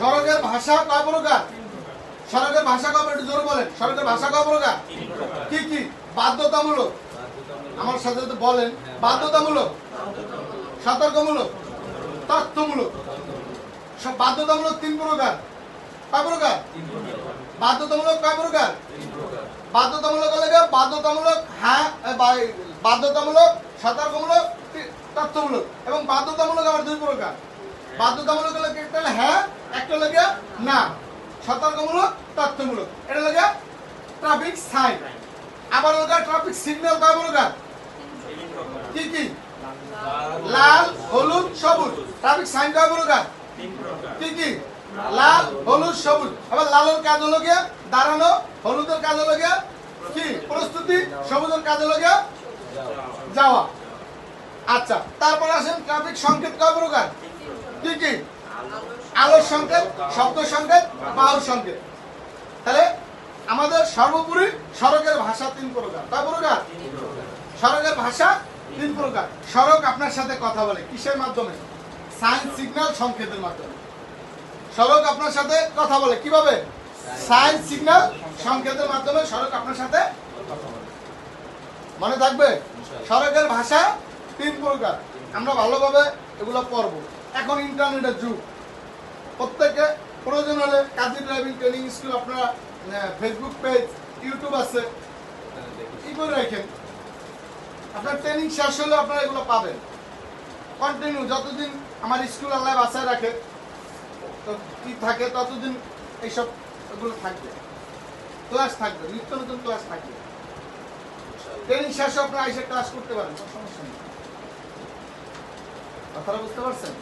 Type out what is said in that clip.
সড়কের ভাষা কয় প্রকার সড়কের ভাষা কয় একটু জোরে বলেন। সড়কের ভাষা কয় প্রকার কি কি? বাধ্যতামূলক। আমার সাথে তো বলেন, বাধ্যতামূলক। সতর্কমূলক। তথ্যমূলক। সব বাধ্যতামূলক তিন প্রকার। কয় প্রকার? বাধ্যতামূলক কয় প্রকার? বাধ্যতামূলক হলে বাধ্যতামূলক হ্যাঁ বাধ্যতামূলক, সতর্কমূলক তথ্যমূলক। এবং বাধ্যতামূলক আবার দুই প্রকার। বাধ্যতামূলক হলে হ্যাঁ না, সতর্কমূলক, তথ্যমূলক। এটা হলো গিয়ে ট্রাফিক সাইন আবার হলো ট্রাফিক সিগন্যাল কয় প্রকার কি কি? লাল, হলুদ, সবুজ। ট্রাফিক সাইন কয় প্রকার কি কি? লাল, হলুদ, সবুজ। আবার লালের কাজ হলো গিয়া দাঁড়ানো, হলুদের কাজ হলো গিয়া কি? প্রস্তুতি, সবুজের কাজ হলো গিয়া যাওয়া। আচ্ছা তারপর আসেন ট্রাফিক সংকেত কয় প্রকার কি কি? আলোর সংকেত, শব্দ সংকেত বাহুর সংকেত। তাহলে আমাদের সর্বোপরি সড়কের ভাষা তিন প্রকার। কয় প্রকার? সড়কের ভাষা তিন প্রকার। সড়ক আপনার সাথে কথা বলে কিসের মাধ্যমে? সাইন, সিগন্যাল, সংকেতের মাধ্যমে। সড়ক আপনার সাথে কথা বলে কীভাবে? সাইন, সিগন্যাল, সংকেতের মাধ্যমে সড়ক আপনার সাথে মনে থাকবে? সড়কের ভাষা তিন প্রকার। আমরা ভালোভাবে এগুলো পড়ব। এখন ইন্টারনেটের যুগ। প্রত্যেকে প্রয়োজন হলে কাজী ড্রাইভিং ট্রেনিং স্কুল আপনারা ফেসবুক পেজ ইউটিউব আছে। ই করে রাখেন। আপনার ট্রেনিং শেষ হলে আপনারা এগুলো পাবেন। কন্টিনিউ যতদিন আমার স্কুল আল্লাহ বাসায় রাখে তো কি থাকে ততদিন এইসব এগুলো থাকবে। ক্লাস থাকবে নিত্য নতুন ক্লাস থাকবে। ট্রেনিং শেষে আপনারা এসে ক্লাস করতে পারেন কোনো সমস্যা নেই। কথাটা বুঝতে পারছেন?